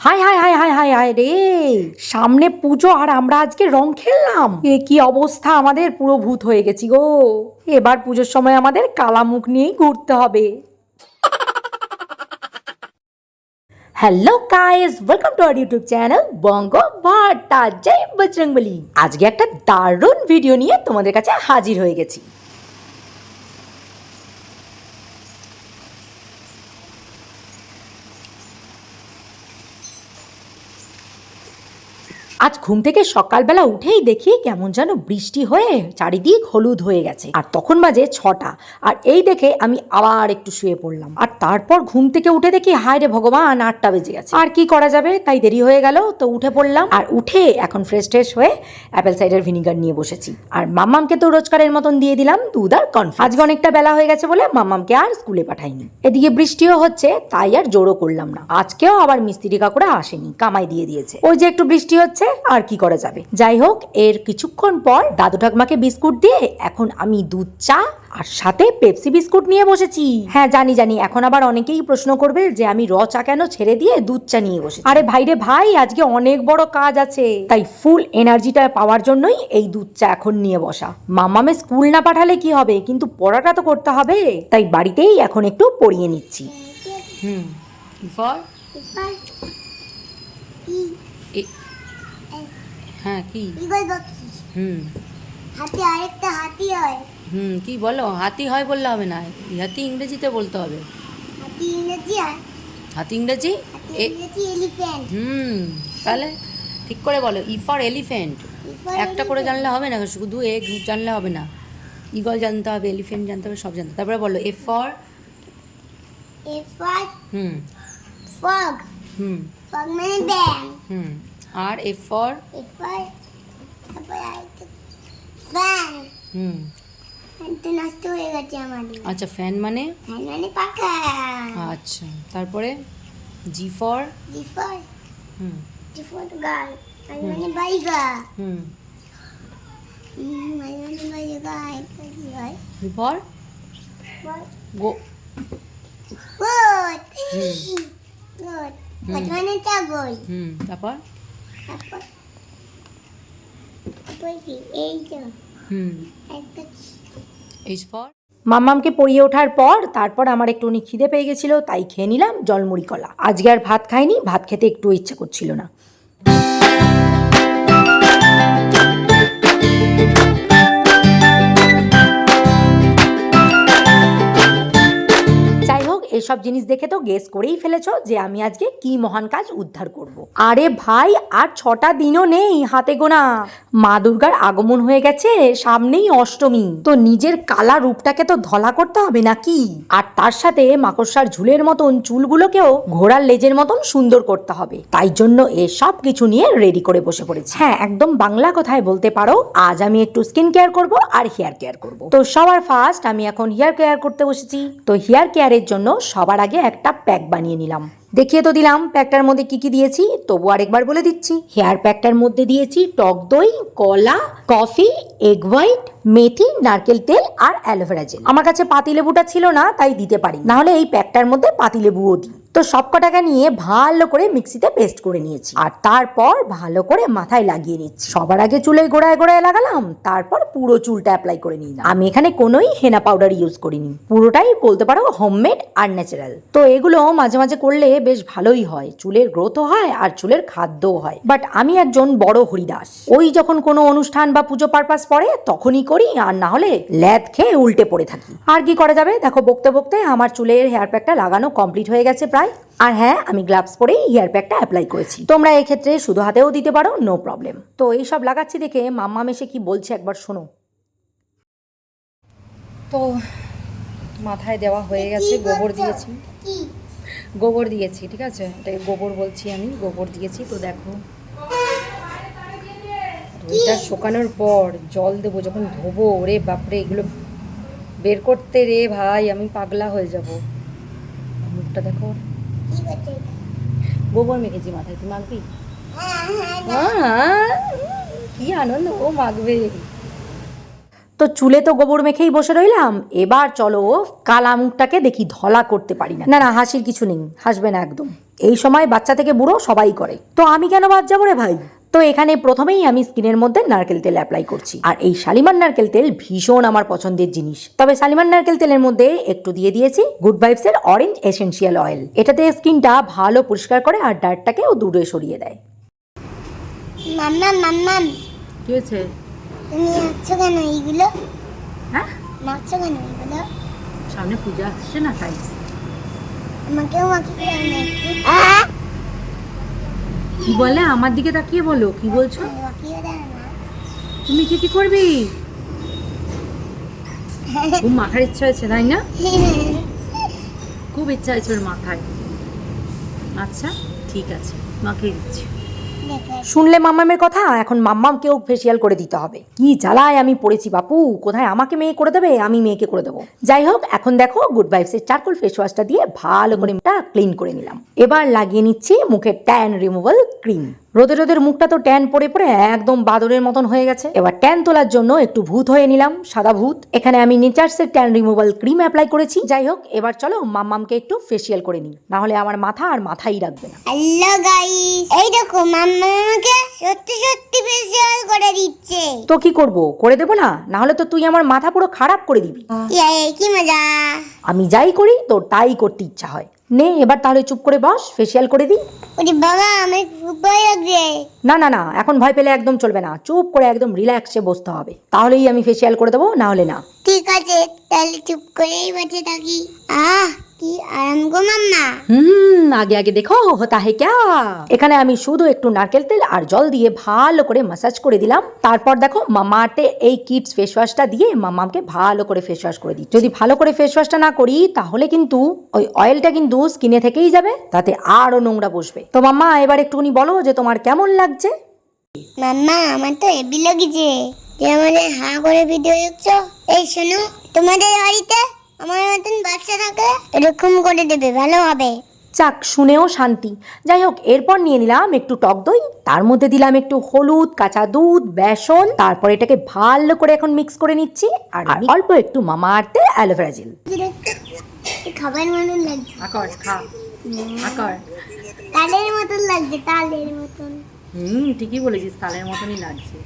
High হাই হাই হাই হাই হাই রে। সামনে পুজো আর আমরা আজকে রং খেললাম। এ কি অবস্থা আমাদের? পুরো ভূত হয়ে গেছি গো। এবার পুজোর সময় আমাদের কালা মুখ নিয়েই ঘুরতে হবে। Hello guys welcome to our YouTube channel বঙ্গ ভাটা জয় বজরংবলী। আজকে একটা দারুণ ভিডিও নিয়ে তোমাদের কাছে হাজির হয়ে গেছি। আজ ঘুম থেকে সকালবেলা উঠেই দেখি কেমন যেন বৃষ্টি হয়ে চারিদিক হলুদ হয়ে গেছে। আর তখন বাজে ছটা। আর এই দেখে আমি আবার একটু শুয়ে পড়লাম। আর তারপর ঘুম থেকে উঠে দেখি, হায় রে ভগবান, আটটা বেজে গেছে। আর কি করা যাবে? তাই দেরি হয়ে গেল, তো উঠে পড়লাম। আর উঠে এখন ফ্রেশ ট্রেশ হয়ে অ্যাপেল সাইডার ভিনিগার নিয়ে বসেছি। আর মাম্মামকে তো রোজকারের মতন দিয়ে দিলাম দুধ আর কনফি আজকে অনেকটা বেলা হয়ে গেছে বলে মাম্মামকে আর স্কুলে পাঠাইনি। এদিকে বৃষ্টিও হচ্ছে, তাই আর জোরও করলাম না। আজকেও আবার মিস্ত্রি কাকুরা আসেনি, কামাই দিয়ে দিয়েছে। ওই যে একটু বৃষ্টি হচ্ছে আর কি করা যাবে? যাই হোক এর কিছুক্ষণ পর দাদু ঠাকমাকে বিস্কুট দিয়ে এখন আমি দুধ চা আর সাথে পেপসি বিস্কুট নিয়ে বসেছি। হ্যাঁ জানি জানি। এখন আবার অনেকেই প্রশ্ন করবে যে আমি র চা কেন ছেড়ে দিয়ে দুধ চা নিয়ে বসেছি? আরে ভাই রে ভাই আজকে অনেক বড় কাজ আছে। তাই ফুল এনার্জিটা পাওয়ার জন্যই এই দুধ চা এখন নিয়ে বসা। মামামে স্কুল না পাঠালে কি হবে? কিন্তু পড়াটা তো করতে হবে। তাই বাড়িতেই এখন একটু পড়িয়ে নিচ্ছি। হুম ফর এবার ই হ্যাঁ কি? হুম। হাতে আরেকটা হাতি হয়। হুম কি বলো? হাতি হয় বললে হবে না। হাতি ইংরেজিতে বলতে হবে। হাতি ইংরেজি হাতি ইংরেজি? এলিফ্যান্ট। হুম তাহলে ঠিক করে বলো। ই ফর এলিফ্যান্ট একটা করে জানলে হবে না? শুধু এগ জানলে হবে না। ইগল জানতে হবে এলিফ্যান্ট জানতে হবে সব জানতে হবে। তারপরে বলো A for A for hmm. Fog hmm. Fog মানে ব্যাং হুম। R A for? হুম। নষ্ট হয়ে গেছে আমাদের। আচ্ছা ফ্যান মানে? ফ্যান মানে পাখা। আচ্ছা তারপরে? G for G for hmm. G for girl মানে মানে বাইগা। হুম। হুম, মানে বাইগা। এটা কি হয়? জি ফর গো মানে হুম তারপর? তারপর তারপর কি এই তো হুম। একটা এইচ ফর মাম্মামকে পড়িয়ে ওঠার পর, তারপর আমার একটু উনি খিদে পেয়ে গেছিল, তাই খেয়ে নিলাম জলমুড়ি কলা। আজকে আর ভাত খাইনি, ভাত খেতে একটু ইচ্ছা করছিল না। এসব জিনিস দেখে তো গেস করেই ফেলেছো যে আমি আজকে কি মহান কাজ উদ্ধার করব। আরে ভাই, আর ছটা দিনও নেই হাতে গোনা। মা দুর্গার আগমন হয়ে গেছে, সামনেই অষ্টমী। তো নিজের কালা রূপটাকে তো ধলা করতে হবে নাকি? আর তার সাথে মাকড়সার ঝুলের মতন চুলগুলোকেও ঘোড়ার লেজের মতন সুন্দর করতে হবে। তাই জন্য এসব কিছু নিয়ে রেডি করে বসে পড়েছি। হ্যাঁ একদম বাংলা কথায় বলতে পারো, আজ আমি একটু স্কিন কেয়ার করব আর হেয়ার কেয়ার করব। তো সবার ফার্স্ট আমি এখন হেয়ার কেয়ার করতে বসেছি। তো হেয়ার কেয়ারের জন্য সবার আগে একটা প্যাক বানিয়ে নিলাম। দেখিয়ে তো দিলাম প্যাকটার মধ্যে কি কি দিয়েছি, তবু আরেকবার বলে দিচ্ছি। হেয়ার প্যাকটার মধ্যে দিয়েছি টক দই, কলা, কফি, এগ হোয়াইট, মেথি, নারকেল তেল আর অ্যালোভেরা জেল। আমার কাছে পাতিলেবুটা ছিল না, তাই দিতে পারি না হলে এই প্যাকটার মধ্যে পাতিলেবুও দিই। তো সব কটাকা নিয়ে ভালো করে মিক্সিতে পেস্ট করে নিয়েছি। আর তারপর ভালো করে মাথায় লাগিয়ে নিচ্ছি। সবার আগে চুলে গোড়ায় গোড়ায় লাগালাম, তারপর পুরো চুলটা অ্যাপ্লাই করে নিলাম। আমি এখানে কোনোই হেনা পাউডার ইউজ করিনি। পুরোটাই বলতে পারো হোমমেড আর ন্যাচারাল তো এগুলো মাঝে মাঝে করলে বেশ ভালোই হয়। চুলের গ্রোথও হয় আর চুলের খাদ্যও হয়। বাট আমি একজন বড় হরিদাস। ওই যখন কোনো অনুষ্ঠান বা পুজো পারপাস পড়ে, তখনই করি আর না হলে ল্যাদ খেয়ে উল্টে পড়ে থাকি। আর কি করা যাবে? দেখো, বকতে বকতে আমার চুলের হেয়ার প্যাকটা লাগানো কমপ্লিট হয়ে গেছে প্রায়। আর হ্যাঁ আমি গ্লাভস পরেই হেয়ার প্যাকটা অ্যাপ্লাই করেছি। তোমরা এক্ষেত্রে শুধু হাতেও দিতে পারো নো প্রবলেম তো এইসব লাগাচ্ছি দেখে মাম্মা মেশে কি বলছে একবার শোনো। তো মাথায় দেওয়া হয়ে গেছে, গোবর দিয়েছি। গোবর দিয়েছি ঠিক আছে? এটাকে গোবর বলছি আমি গোবর দিয়েছি তো দেখো। ওইটা শুকানোর পর জল দেবো যখন ধোবো রে বাপরে এগুলো বের করতে রে ভাই আমি পাগলা হয়ে যাব। মুখটা দেখো। এটা? গোবর মেখেছি মাথায় তুই মাখবি? হ্যাঁ হ্যাঁ কি আনন্দ ও মাখবে। তো চুলে তো গোবর মেখেই বসে রইলাম। এবার চলো কালা মুখটাকে দেখি ধলা করতে পারি না। না না হাসির কিছু নেই হাসবে না একদম। এই সময় বাচ্চা থেকে বুড়ো সবাই করে। তো আমি কেন বাদ যাব রে ভাই? তো এখানে প্রথমেই আমি স্কিনের মধ্যে নারকেল তেল অ্যাপ্লাই করছি। আর এই শালিমার নারকেল তেল ভীষণ আমার পছন্দের জিনিস। তবে শালিমার নারকেল তেলের মধ্যে একটু দিয়ে দিয়েছি গুড ভাইবস এর অরেঞ্জ এসেন্সিয়াল অয়েল এটাতে স্কিনটা ভালো পরিষ্কার করে আর ডার্টটাকেও দূরে সরিয়ে দেয়। মাম্মাম মাম্মাম কি হয়েছে? তুমি আছো কেন এইগুলো। হ্যাঁ? মারছো কেন এইগুলো। সামনে পূজা আসছে না তাই? আমাকেও একটু। কি বলে? আমার দিকে তাকিয়ে বলো। কি বলছো? তুমি কি কি করবি? খুব মাখার ইচ্ছা হয়েছে তাই না? খুব ইচ্ছা হয়েছে ওর মাথায়। আচ্ছা ঠিক আছে। মাখিয়ে দিচ্ছি। শুনলে মাম্মামের কথা? এখন মাম্মামকেও ফেসিয়াল করে দিতে হবে। কি জ্বালায় আমি পড়েছি বাপু। কোথায় আমাকে মেয়ে করে দেবে? আমি মেয়েকে করে দেবো। যাই হোক, এখন দেখো গুড ভাইবসের চারকোল ফেস ওয়াশটা দিয়ে ভালো করে ক্লিন করে নিলাম। এবার লাগিয়ে নিচ্ছি মুখের ট্যান রিমুভাল ক্রিম রোদে রোদের মুখটা তো ট্যান পড়ে পড়ে একদম বাদরের মতন হয়ে গেছে। এবার ট্যান তোলার জন্য একটু ভূত হয়ে নিলাম সাদা ভূত। এখানে আমি নেচার্সের ট্যান রিমুভাল ক্রিম অ্যাপ্লাই করেছি। যাই হোক এবার চলো মাম্মামকে একটু ফেসিয়াল করে নিই। না হলে আমার মাথা আর মাথাই রাখবে না। হ্যালো গাইস এই দেখো মাম্মা আমাকে সত্যি সত্যি ফেসিয়াল করে দিচ্ছে। তো কি করব? করে দেবো না? না হলে তো তুই আমার মাথা পুরো খারাপ করে দিবি। ইয়ে কি মজা। আমি যাই করি তোর তাই করতে ইচ্ছা হয়। নে এবার তাহলে চুপ করে বস ফেসিয়াল করে দিই। ওরে বাবা আমার খুব ভয় লাগছে। না না না এখন ভয় পেলে একদম চলবে না। চুপ করে একদম রিল্যাক্সে বসতে হবে। তাহলেই আমি ফেসিয়াল করে দেবো না হলে না। ঠিক আছে তাহলে চুপ করেই বসে থাকি। আহ কি আরাম গো মাম্মা। হুম আগে আগে দেখো হতা হে ক্যা। এখানে আমি শুধু একটু নারকেল তেল আর জল দিয়ে ভালো করে মাসাজ করে দিলাম। তারপর দেখো মামাতে এই কিডস ফেস ওয়াশটা দিয়ে মামাকে ভালো করে ফেস ওয়াশ করে দিই যদি ভালো করে ফেস ওয়াশটা না করি তাহলে কিন্তু ওই অয়েলটা কিন্তু স্কিনে থেকেই যাবে তাতে আরও নোংরা বসবে। তো মাম্মা এবার একটুখানি বলো যে তোমার কেমন লাগছে? মাম্মা আমার তো হেবি লেগেছে। যে আমাদের হা করে ভিডিও দেখছ? এই শোনো তোমাদের বাড়িতে আমার মতন বাচ্চা থাকে এরকম করে দেবে ভালো হবে। চাক শুনেও শান্তি। যাই হোক এরপর নিয়ে নিলাম একটু টক দই তার মধ্যে দিলাম একটু হলুদ কাঁচা দুধ বেসন তারপর এটাকে ভালো করে এখন মিক্স করে নিচ্ছি আর আমি অল্প একটু মামা আর্থের অ্যালোভেরা জেল। খাবার মতন লাগছে। আকর খা। আকর। তালের মতন লাগছে তালের মতন। হুম ঠিকই বলেছিস তালের মতনই লাগছে।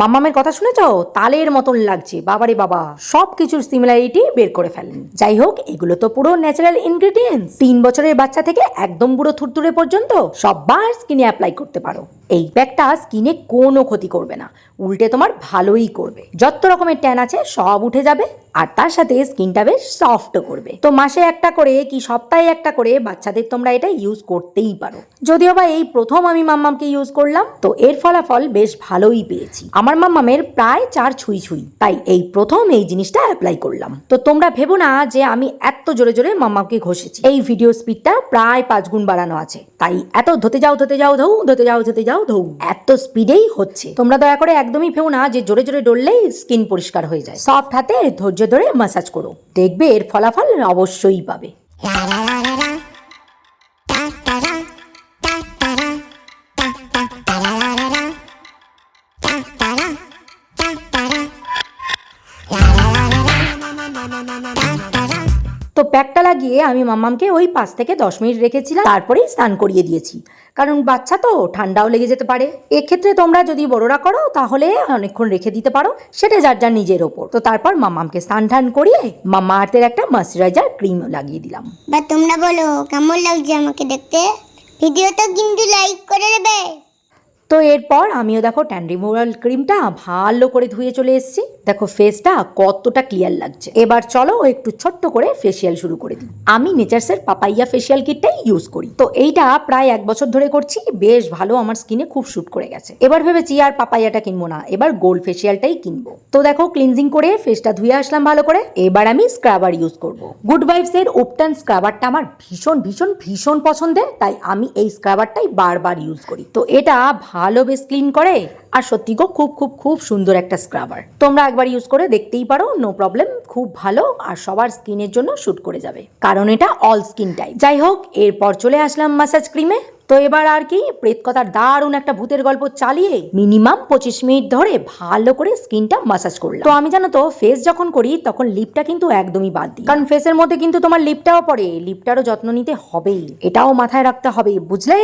মামামের কথা শুনেছ? তালের মতন লাগছে, বাবারে বাবা। সব কিছুর সিমিলারিটি বের করে ফেলেন। যাই হোক, এগুলো তো পুরো ন্যাচারাল ইনগ্রেডিয়েন্টস তিন বছরের বাচ্চা থেকে একদম বুড়ো থুরথুরে পর্যন্ত সববার স্কিনে অ্যাপ্লাই করতে পারো। এই প্যাকটা স্কিনে কোনো ক্ষতি করবে না। উল্টে তোমার ভালোই করবে। যত রকমের ট্যান আছে, সব উঠে যাবে, আর তার সাথে স্কিনটা বেশ সফটও করবে। তো মাসে একটা করে কি সপ্তাহে একটা করে বাচ্চাদের তোমরা এটা ইউজ করতেই পারো। যদিও বা এই প্রথম আমি মাম্মামকে ইউজ করলাম, তো এর ফলাফল বেশ ভালোই পেয়েছি। আমার মাম্মামের প্রায় চার ছুঁই ছুঁই। তাই এই প্রথম এই জিনিসটা অ্যাপ্লাই করলাম। তো তোমরা ভেবো না যে আমি এত জোরে জোরে মামাকে ঘষেছি। এই ভিডিও স্পিডটা প্রায় পাঁচ গুণ বাড়ানো আছে। তাই এত ধতে যাও ধতে যাও ধৌ ধতে যাও ধতে যাও ধৌ এত স্পিডেই হচ্ছে। তোমরা দয়া করে একদমই ভেবো না যে জোরে জোরে ডললেই স্কিন পরিষ্কার হয়ে যায়। সফট হাতে ধৈর্য ধরে মাসাজ করো। দেখবে এর ফলাফল অবশ্যই পাবে। প্যাকটা লাগিয়ে আমি মাম্মামকে ওই পাঁচ থেকে দশ মিনিট রেখেছিলাম, তারপরেই স্নান করিয়ে দিয়েছি। কারণ বাচ্চা তো, ঠান্ডাও লেগে যেতে পারে। এক্ষেত্রে তোমরা যদি বড়রা করো, তাহলে অনেকক্ষণ রেখে দিতে পারো। সেটা যার যার নিজের ওপর। তো তারপর মাম্মামকে স্নান টান করিয়ে মাম্মা আর্থের একটা ময়শ্চারাইজার ক্রিম লাগিয়ে দিলাম। বা তোমরা বলো, কেমন লাগছে আমাকে দেখতে? ভিডিওটা কিন্তু লাইক করে দেবে। তো এরপর আমিও দেখো ট্যান রিমুভাল ক্রিমটা ভালো করে ধুয়ে চলে এসেছি। দেখো ফেসটা কতটা ক্লিয়ার লাগছে। এবার চলো একটু ছোট্ট করে ফেসিয়াল শুরু করে দিই। আমি নেচার্সের পাপাইয়া ফেসিয়াল কিটটাই ইউজ করি। তো এইটা প্রায় এক বছর ধরে করছি, বেশ ভালো আমার স্কিনে খুব শুট করে গেছে। এবার ভেবেছি আর পাপাইয়াটা কিনবো না, এবার গোল্ড ফেসিয়ালটাই কিনবো। তো দেখো ক্লিনজিং করে ফেসটা ধুয়ে আসলাম ভালো করে, এবার আমি স্ক্রাবার ইউজ করব। গুড ভাইবস এর উপটান স্ক্রাবারটা আমার ভীষণ ভীষণ ভীষণ পছন্দের, তাই আমি এই স্ক্রাবারটাই বারবার ইউজ করি। তো এটা ভালো বেশ ক্লিন করে। আর সত্যি গো, খুব খুব খুব সুন্দর একটা স্ক্রাবার তোমরা একবার ইউজ করে দেখতেই পারো নো প্রবলেম খুব ভালো, আর সবার স্কিনের জন্য শ্যুট করে যাবে। কারণ এটা অল স্কিন টাইপ যাই হোক, এরপর চলে আসলাম ম্যাসাজ ক্রিমে তো এবার আর কি প্রেতকথার দারুণ একটা ভূতের গল্প চালিয়ে মিনিমাম পঁচিশ মিনিট ধরে ভালো করে স্কিনটা মাসাজ করলাম। তো আমি জানো তো ফেস যখন করি তখন লিপটা কিন্তু একদমই বাদ দিই। কারণ ফেসের মধ্যে কিন্তু তোমার লিপটাও পড়ে লিপটারও যত্ন নিতে হবেই। এটাও মাথায় রাখতে হবে বুঝলে?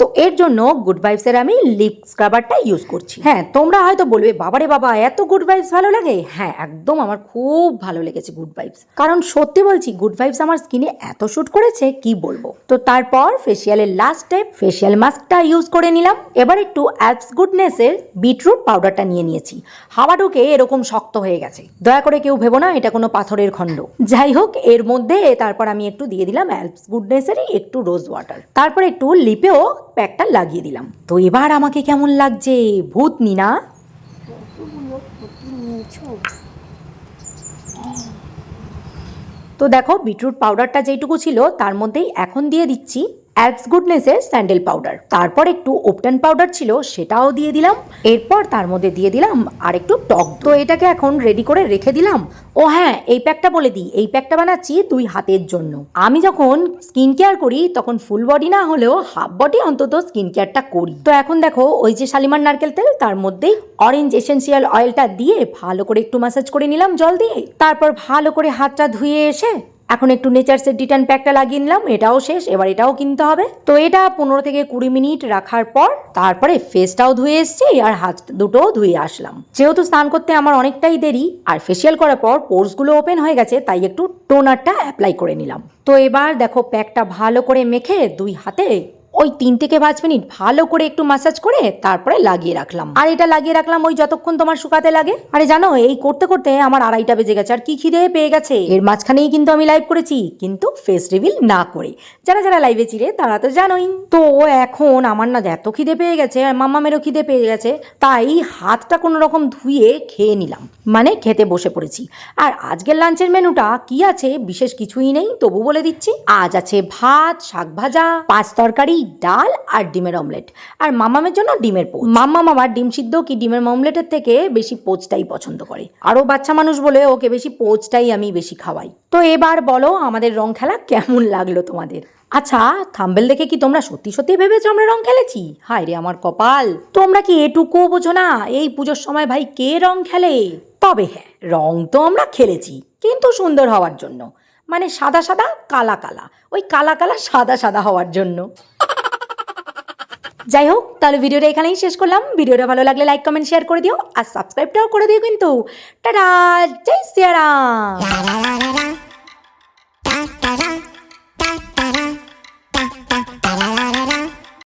তো এর জন্য গুড ভাইবসের আমি লিপ স্ক্রাবারটা ইউজ করছি। হ্যাঁ তোমরা হয়তো বলবে, বাবারে বাবা, এত গুড ভাইবস ভালো লাগে? হ্যাঁ একদম আমার খুব ভালো লেগেছে গুড ভাইবস কারণ সত্যি বলছি গুড ভাইবস আমার স্কিনে এত শুট করেছে, কি বলব? তো তারপর ফেসিয়ালের লাস্ট স্টেপ ফেসিয়াল মাস্কটা ইউজ করে নিলাম। এবার একটু অ্যাপস গুডনেসের বিটরুট পাউডারটা নিয়ে নিয়েছি। হাওয়া ঢুকে এরকম শক্ত হয়ে গেছে। দয়া করে কেউ ভেবো না, এটা কোনো পাথরের খণ্ড। যাই হোক, এর মধ্যে তারপর আমি একটু দিয়ে দিলাম অ্যালপস গুডনেসেরই একটু রোজ ওয়াটার তারপর একটু লিপেও প্যাকটা লাগিয়ে দিলাম। তো এবার আমাকে কেমন লাগছে? ভূত নিনা। তো দেখো বিটরুট পাউডারটা যেইটুকু ছিল, তার মধ্যেই এখন দিয়ে দিচ্ছি। অ্যালপস গুডনেসের স্যান্ডেল পাউডার তারপর একটু ওপটান পাউডার ছিল, সেটাও দিয়ে দিলাম। এরপর তার মধ্যে দিয়ে দিলাম আর একটু টক তো এটাকে এখন রেডি করে রেখে দিলাম। ও হ্যাঁ এই প্যাকটা বলে দিই। এই প্যাকটা বানাচ্ছি দুই হাতের জন্য। আমি যখন স্কিন কেয়ার করি, তখন ফুল বডি না হলেও হাফ বডি অন্তত স্কিন কেয়ারটা করি। তো এখন দেখো, ওই যে শালিমার নারকেল তেল, তার মধ্যেই অরেঞ্জ এসেন্সিয়াল অয়েলটা দিয়ে ভালো করে একটু ম্যাসাজ করে নিলাম জল দিয়ে। তারপর ভালো করে হাতটা ধুয়ে এসে এখন একটু নেচারসের ডিটার্ন প্যাকটা লাগিয়ে নিলাম, এটাও শেষ, এবার এটাও কিনতে হবে। তো এটা পনেরো থেকে কুড়ি মিনিট রাখার পর, তারপরে ফেসটাও ধুয়ে এসছি আর হাত দুটোও ধুয়ে আসলাম। যেহেতু স্নান করতে আমার অনেকটাই দেরি, আর ফেসিয়াল করার পর পোর্সগুলো ওপেন হয়ে গেছে, তাই একটু টোনারটা অ্যাপ্লাই করে নিলাম। তো এবার দেখো প্যাকটা ভালো করে মেখে দুই হাতে ওই তিন থেকে পাঁচ মিনিট ভালো করে একটু মাসাজ করে তারপরে লাগিয়ে রাখলাম। আর এটা লাগিয়ে রাখলাম ওই যতক্ষণ তোমার শুকাতে লাগে। আরে জানো, এই করতে করতে আমার আড়াইটা বেজে গেছে আর কি খিদে পেয়ে গেছে। এর মাঝখানেই কিন্তু আমি লাইভ করেছি, কিন্তু ফেস রিভিল না করে। যারা যারা লাইভে ছিলে, তারা তো জানোই। তো এখন আমার না এত খিদে পেয়ে গেছে, আর মাম্মা মেরও খিদে পেয়ে গেছে, তাই হাতটা কোনো রকম ধুয়ে খেয়ে নিলাম। মানে খেতে বসে পড়েছি। আর আজকের লাঞ্চের মেনুটা কি আছে, বিশেষ কিছুই নেই, তবু বলে দিচ্ছি। আজ আছে ভাত, শাক ভাজা, পাঁচ তরকারি ডাল আর ডিমের অমলেট। আর মামামের জন্য ডিমের পোচ। মাম্মা মামার ডিম সিদ্ধ কি ডিমের অমলেটের থেকে বেশি পোচটাই পছন্দ করে। আরও বাচ্চা মানুষ বলে ওকে বেশি পোচটাই আমি বেশি খাওয়াই। তো এবার বলো, আমাদের রং খেলা কেমন লাগল তোমাদের? আচ্ছা থাম্বেল দেখে কি তোমরা সত্যি সত্যি ভেবেছো আমরা রং খেলেছি? হায় রে আমার কপাল। তোমরা কি এটুকুও বোঝো না এই পুজোর সময় ভাই কে রং খেলে? তবে হ্যাঁ রং তো আমরা খেলেছি, কিন্তু সুন্দর হওয়ার জন্য। মানে সাদা সাদা, কালা কালা। ওই কালা কালা, সাদা সাদা হওয়ার জন্য। যাই হোক তাহলে ভিডিওটা এখানেই শেষ করলাম। ভিডিওটা ভালো লাগলে লাইক কমেন্ট শেয়ার করে দিও। আর সাবস্ক্রাইবটাও করে দিও কিন্তু। টাটা! জয় সিয়ারাম